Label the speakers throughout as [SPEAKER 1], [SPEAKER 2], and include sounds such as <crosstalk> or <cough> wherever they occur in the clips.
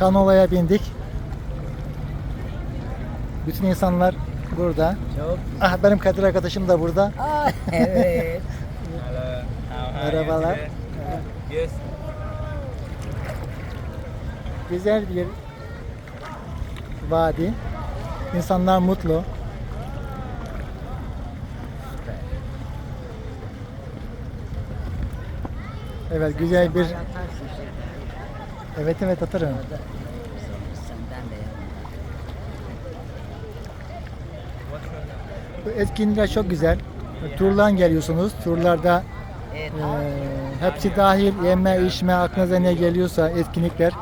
[SPEAKER 1] Kanola'ya bindik. Bütün insanlar burada.
[SPEAKER 2] Çok.
[SPEAKER 1] Ah benim Kadir arkadaşım da burada.
[SPEAKER 2] Aa, evet.
[SPEAKER 3] Hello. How are you
[SPEAKER 1] Merhabalar.
[SPEAKER 3] today? Yes.
[SPEAKER 1] Güzel bir vadi. İnsanlar mutlu. Evet güzel bir
[SPEAKER 2] Atarsın.
[SPEAKER 1] Evet evet atarım. Bu etkinlikler çok güzel. Turlan geliyorsunuz. Turlarda e, hepsi dahil yeme içme aklınıza ne geliyorsa etkinlikler.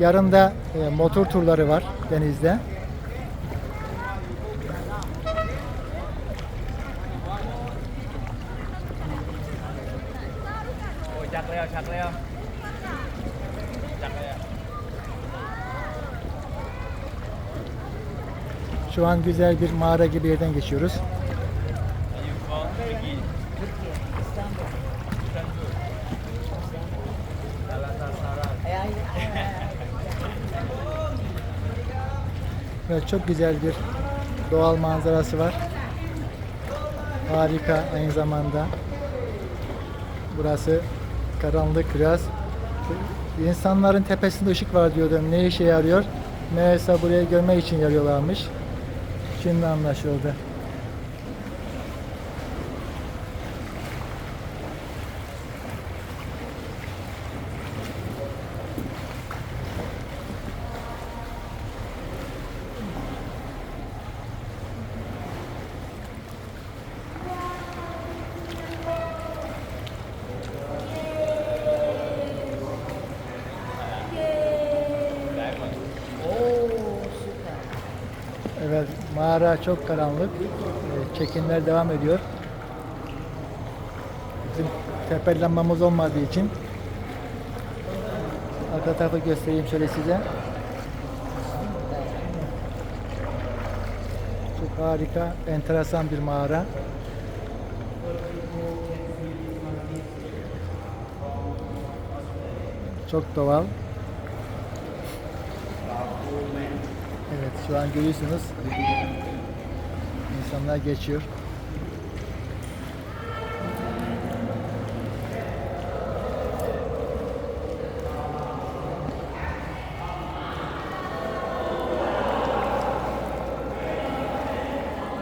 [SPEAKER 1] Yarın da e, motor turları var denizde.
[SPEAKER 3] Chặt leo. Chặt leo.
[SPEAKER 1] Şu an güzel bir mağara gibi yerden geçiyoruz. <laughs> Evet, çok güzel bir doğal manzarası var. Harika aynı zamanda. Burası karanlık biraz. İnsanların tepesinde ışık var diyordum. Ne işe yarıyor? Meğerse buraya görmek için yarıyorlarmış. Şimdi anlaşıldı.
[SPEAKER 2] Oo, süper.
[SPEAKER 1] Evet, mağara çok karanlık. Ee, Çekimler devam ediyor. Bizim tepelenmemiz olmadığı için arka tarafı göstereyim şöyle size. Çok harika, enteresan bir mağara. Çok doğal. Evet şu an görüyorsunuz. İnsanlar geçiyor.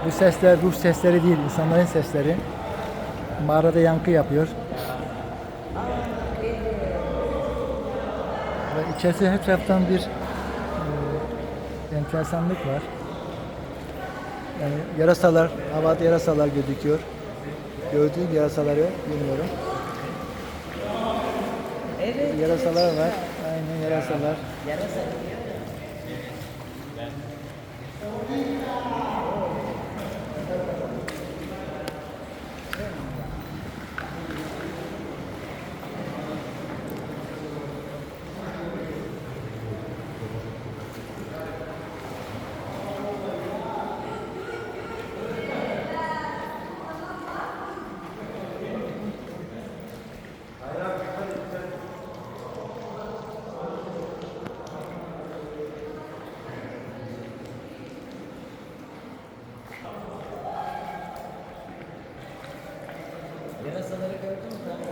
[SPEAKER 1] Bu sesler ruh sesleri değil, insanların sesleri. Mağarada yankı yapıyor. Ve içerisi her taraftan bir enteresanlık var. Yani yarasalar, havada yarasalar gözüküyor. Gördüğün yarasaları bilmiyorum.
[SPEAKER 2] Evet.
[SPEAKER 1] Yarasalar var. Aynen yarasalar.
[SPEAKER 2] Yarasa.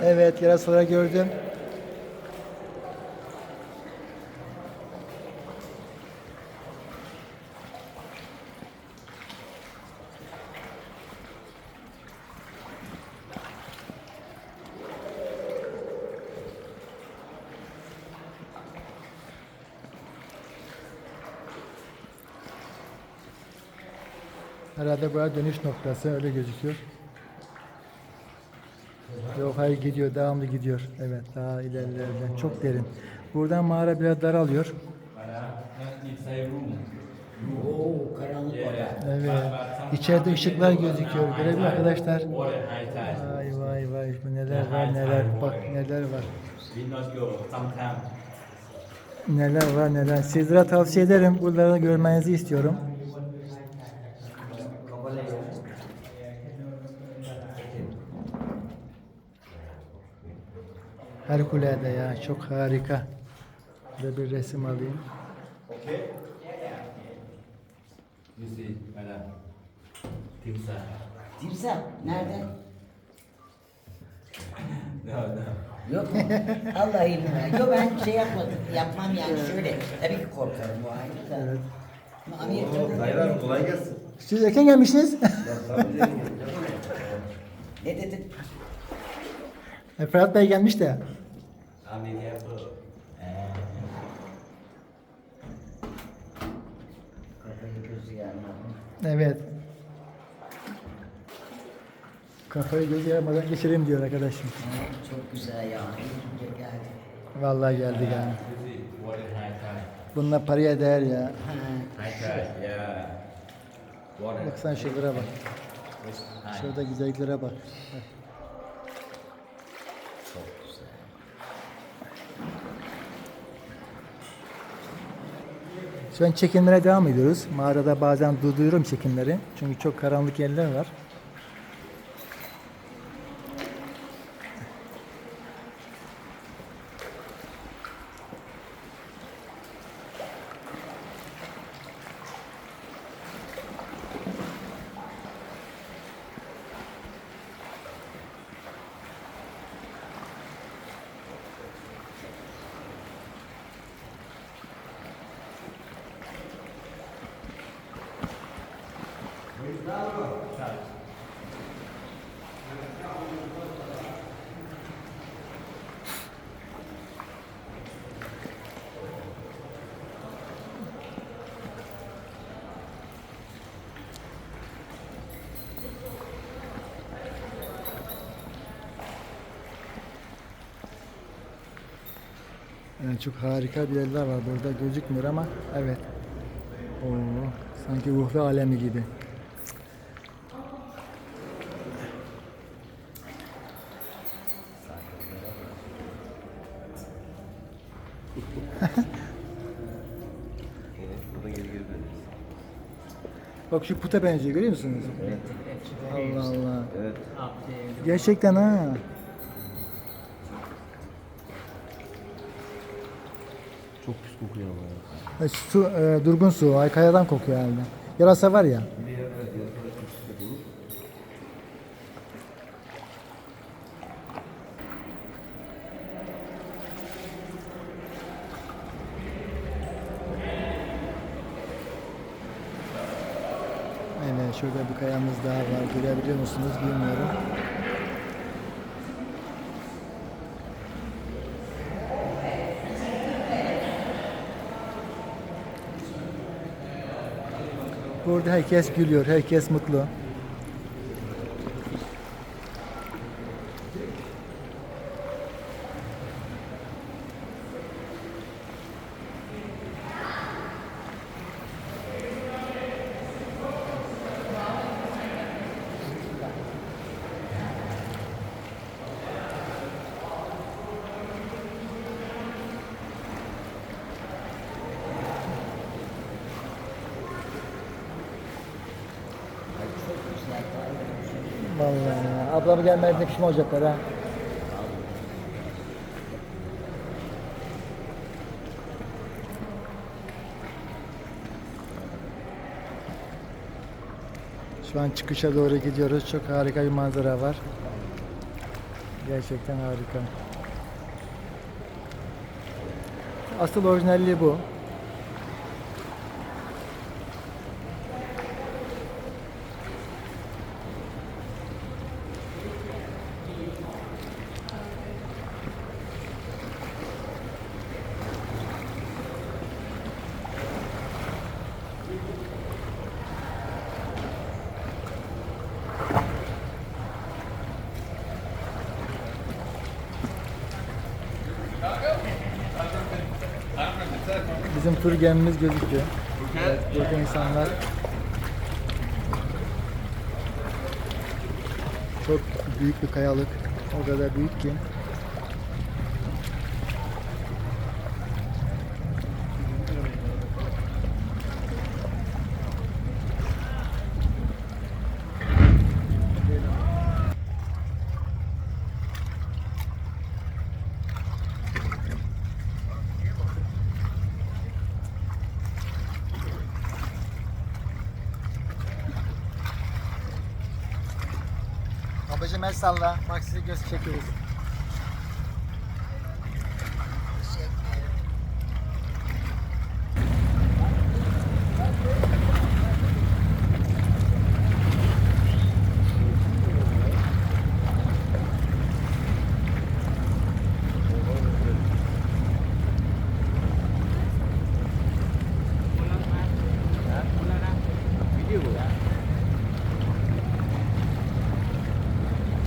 [SPEAKER 1] Evet yarasaları gördüm. Herhalde buraya dönüş noktası öyle gözüküyor. Hayır gidiyor, devamlı gidiyor. Evet, daha ilerlerden. Çok derin. Buradan mağara biraz daralıyor.
[SPEAKER 2] Oo, karanlık orada.
[SPEAKER 1] Evet. İçeride ışıklar gözüküyor. Görebiliyor musun arkadaşlar. Vay vay vay. Bu neler var neler. Bak neler var. Neler var neler. Sizlere tavsiye ederim. Buraları görmenizi istiyorum. Harikulade ya. Çok harika. Şöyle bir resim alayım.
[SPEAKER 4] Okay? You see, madam. Timsah.
[SPEAKER 2] Timsah nerede?
[SPEAKER 4] No, no.
[SPEAKER 2] Yok mu? Vallahi billahi. Yok ben şey yapmadım. Yapmam yani şöyle. Tabii ki korkarım bu ayrı da.
[SPEAKER 1] Evet.
[SPEAKER 2] Ama Amerika'da
[SPEAKER 4] Hayır abi kolay gelsin.
[SPEAKER 1] Siz erken gelmişsiniz.
[SPEAKER 2] ne dedin?
[SPEAKER 1] E, Ferhat Bey gelmiş de.
[SPEAKER 4] Amin ya bu.
[SPEAKER 2] Gözü yarmadım.
[SPEAKER 1] Evet. Kafayı gözü yarmadan geçireyim diyor arkadaşım.
[SPEAKER 2] Çok güzel ya. Geldi.
[SPEAKER 1] Vallahi geldi yani. Bununla paraya değer ya. Baksana şuralara bak. Şurada güzelliklere bak. Bak.
[SPEAKER 2] çok güzel.
[SPEAKER 1] Şu an çekimlere devam ediyoruz. Mağarada bazen durduruyorum çekimleri. Çünkü çok karanlık yerler var. Yani çok harika bir yerler var. Burada gözükmüyor ama evet. Oo, sanki ruhlu alemi gibi. Bak şu puta benziyor görüyor musunuz?
[SPEAKER 4] Evet.
[SPEAKER 1] Allah Allah.
[SPEAKER 4] Evet.
[SPEAKER 1] Gerçekten ha.
[SPEAKER 4] Çok pis kokuyor ama ya.
[SPEAKER 1] E, Su, e, durgun su, ay kayadan kokuyor herhalde. Yarasa var ya.
[SPEAKER 4] Bir yer evet, yer sonra çok pis kokuyor.
[SPEAKER 1] Evet şurada bir kayamız daha var. Görebiliyor musunuz bilmiyorum. Burada herkes gülüyor, herkes mutlu.
[SPEAKER 2] Çok güzel.
[SPEAKER 1] Ablamı gelmediğinde pişman olacaklar ha. Şu an çıkışa doğru gidiyoruz. Çok harika bir manzara var. Gerçekten harika. Asıl orijinalliği bu. Bizim tur gemimiz gözüküyor. Evet, burada insanlar çok büyük bir kayalık. O kadar büyük ki. Babacım el salla. Bak sizi göz çekiyoruz.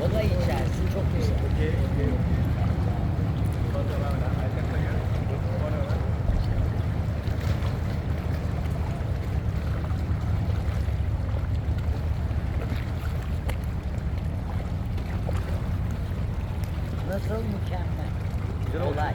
[SPEAKER 2] O da içerisi çok güzel. Nasıl mükemmel. Olay.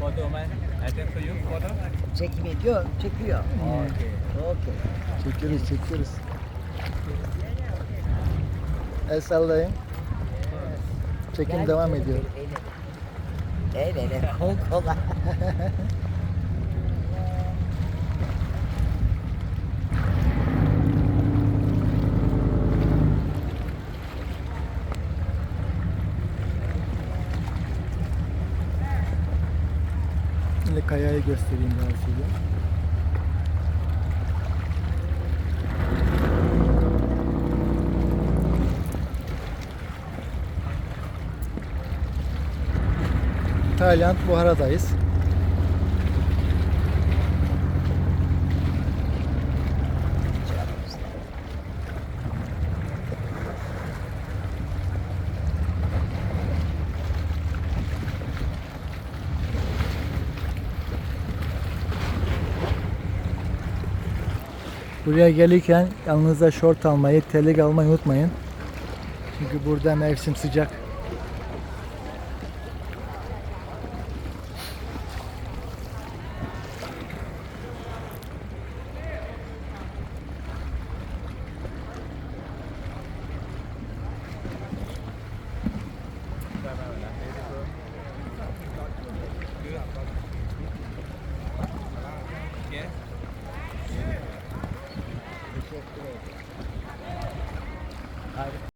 [SPEAKER 3] Photo man. I take for you photo.
[SPEAKER 2] Çekim ediyor, çekiyor.
[SPEAKER 3] Okay.
[SPEAKER 2] Okey.
[SPEAKER 1] Çekiyoruz çekiyoruz. El sallayın. Çekim devam ediyor.
[SPEAKER 2] El ele, kol kola.
[SPEAKER 1] Şimdi kayayı göstereyim ben size. Tayland Buhara'dayız. Buraya gelirken yanınıza şort almayı, terlik almayı unutmayın. Çünkü burada mevsim sıcak.